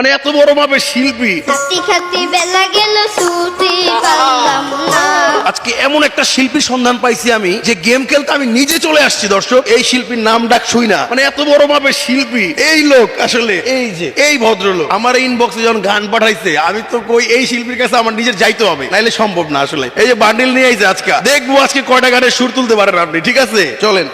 মানে এত বড় মাপের শিল্পী। আজকে এমন একটা শিল্পীর সন্ধান পাইছি আমি যে গেম খেলতে আমি নিজে চলে আসছি দর্শক। এই শিল্পীর নাম ডাক শুই না। মানে এত বড় মাপের শিল্পী এই লোক আসলে এই যে। এই ভদ্রলোক। আমার ইনবক্সে যখন গান পাঠাইছে আমি তো কই এই শিল্পীর কাছে আমার নিজের যাইতে হবে। নাইলে সম্ভব না আসলে। এই যে বান্ডিল নিয়ে আইছে আজকে। দেখব আজকে কয়টা গানের সুর তুলতে পারেন আপনি ঠিক আছে? চলেন।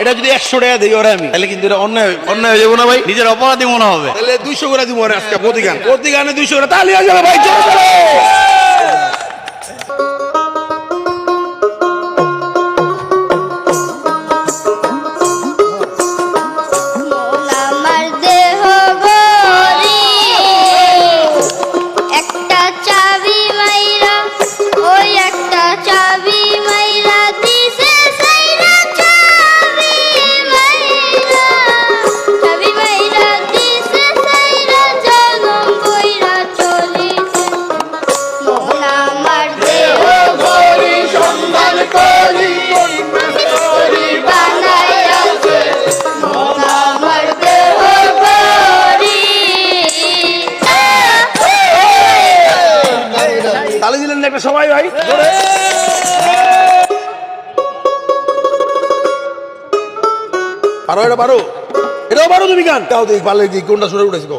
এটা যদি একশো টাকা দিই ওরা আমি। তাহলে কিন্তু এটা অন্যায় অন্যায় হয়ে যাব না ভাই। নিজের অপরাধী মনে হবে। তাহলে দুইশো করে দিব ওরে আজকে প্রতি গান প্রতি গানে দুইশো করে তাহলে যাবে ভাই পারো, এটা পারো। এটাও পারো তুমি গান। তাও দেখি, পারলে কি কোনটা শুনে উঠেছি গো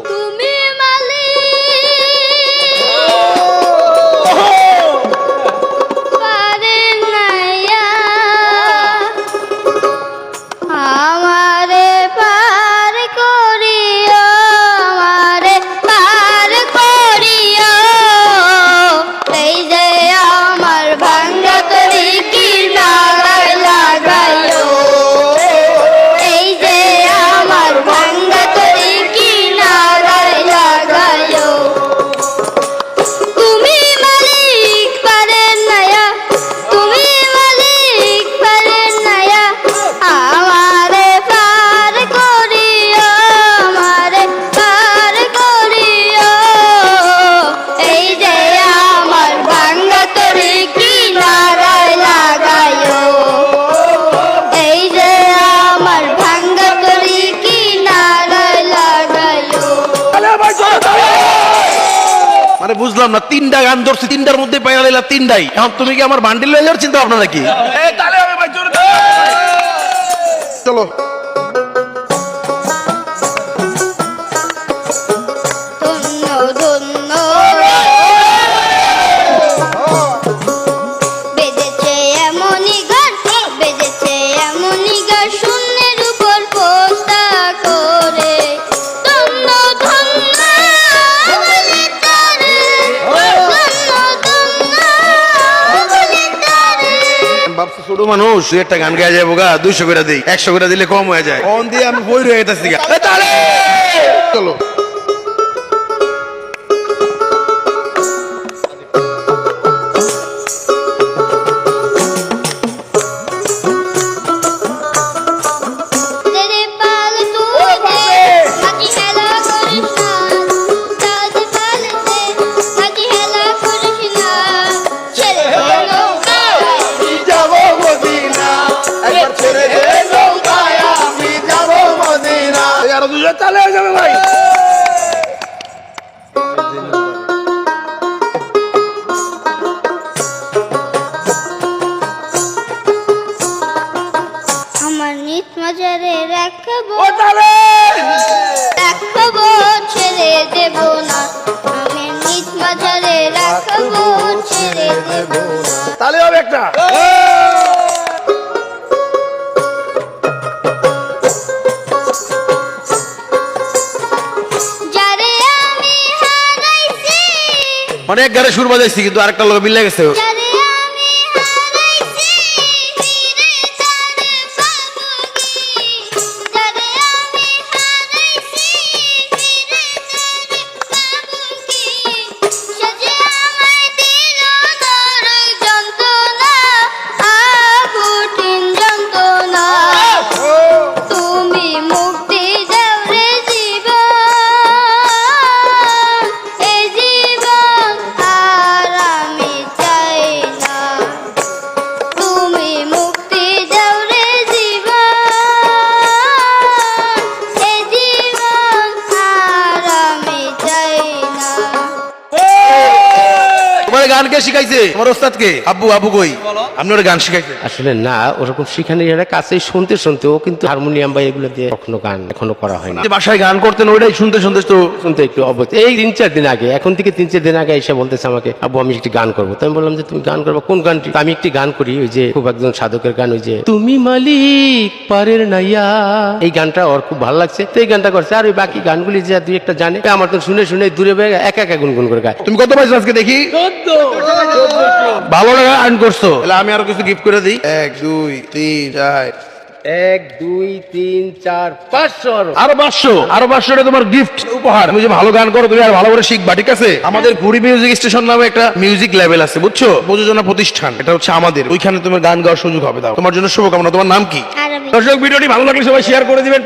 বুঝলাম না তিনটা গান ধরছি তিনটার মধ্যে পাইয়া দিলাম তিনটাই এখন তুমি কি আমার বান্ডিল হয়ে চিন্তা ভাবনা নাকি? এই তালে হবে ভাই জোরে চলো। ছোট মানুষ দুই একটা গান গায়ে যাব গা দুইশো করে দিই একশো করে দিলে কম হয়ে যায়। কম দিয়ে আমি বই রয়ে গেছি চলো। আরও হয়ে যাবে ভাই। আমার নিত মাজারে রাখব। রাখব ছেড়ে দেব না। আমি নিত মাজারে রাখব ছেড়ে দেব না। তালে হবে একটা। অনেক গানে সুর বাজাইছি কিন্তু আরেকটা লোক মিলে গেছে। গান কে শিখাইছে? তোমার ওস্তাদ কে আব্বু আব্বু কই? আপনি ওর গান শিখাইছে? আসলে না ওরকম শিখানি এরা কাছেই শুনতে শুনতে ও কিন্তু হারমোনিয়াম বা এগুলো দিয়ে কখনো গান এখনও করা হয় না বাসায় গান করতেন ওইটাই শুনতে শুনতে তো শুনতে একটু অবস্থা এই তিন চার দিন আগে এখন থেকে তিন চার দিন আগে এসে বলতেছে আমাকে আব্বু আমি একটি গান করব। তো আমি বললাম যে তুমি গান করব? কোন গানটি? আমি একটি গান করি ওই যে খুব একজন সাধকের গান ওই যে তুমি মালিক পারের নাইয়া। এই গানটা ওর খুব ভালো লাগছে। তো এই গানটা করছে আর ওই বাকি গানগুলি যে দুই একটা জানে আমার তো শুনে শুনে দূরে একা একা গুনগুন করে গায়। তুমি কত পাইছো আজকে দেখি? ভালো টাকা আর্ন করছ। তাহলে আমি আরও কিছু গিফট করে দিই। এক দুই তিন চার। এক দুই তিন চার পাঁচশো আরও। আরও পাঁচশো আরও পাঁচশো টাকা তোমার গিফট উপহার। তুমি যে ভালো গান করো তুমি আর ভালো করে শিখবা ঠিক আছে? আমাদের ঘুরি মিউজিক স্টেশন নামে একটা মিউজিক লেভেল আছে বুঝছ? প্রযোজনা প্রতিষ্ঠান এটা হচ্ছে আমাদের। ওইখানে তোমার গান গাওয়ার সুযোগ হবে দাও। তোমার জন্য শুভকামনা। তোমার নাম কি? দর্শক ভিডিওটি ভালো লাগলে সবাই শেয়ার করে দিবেন।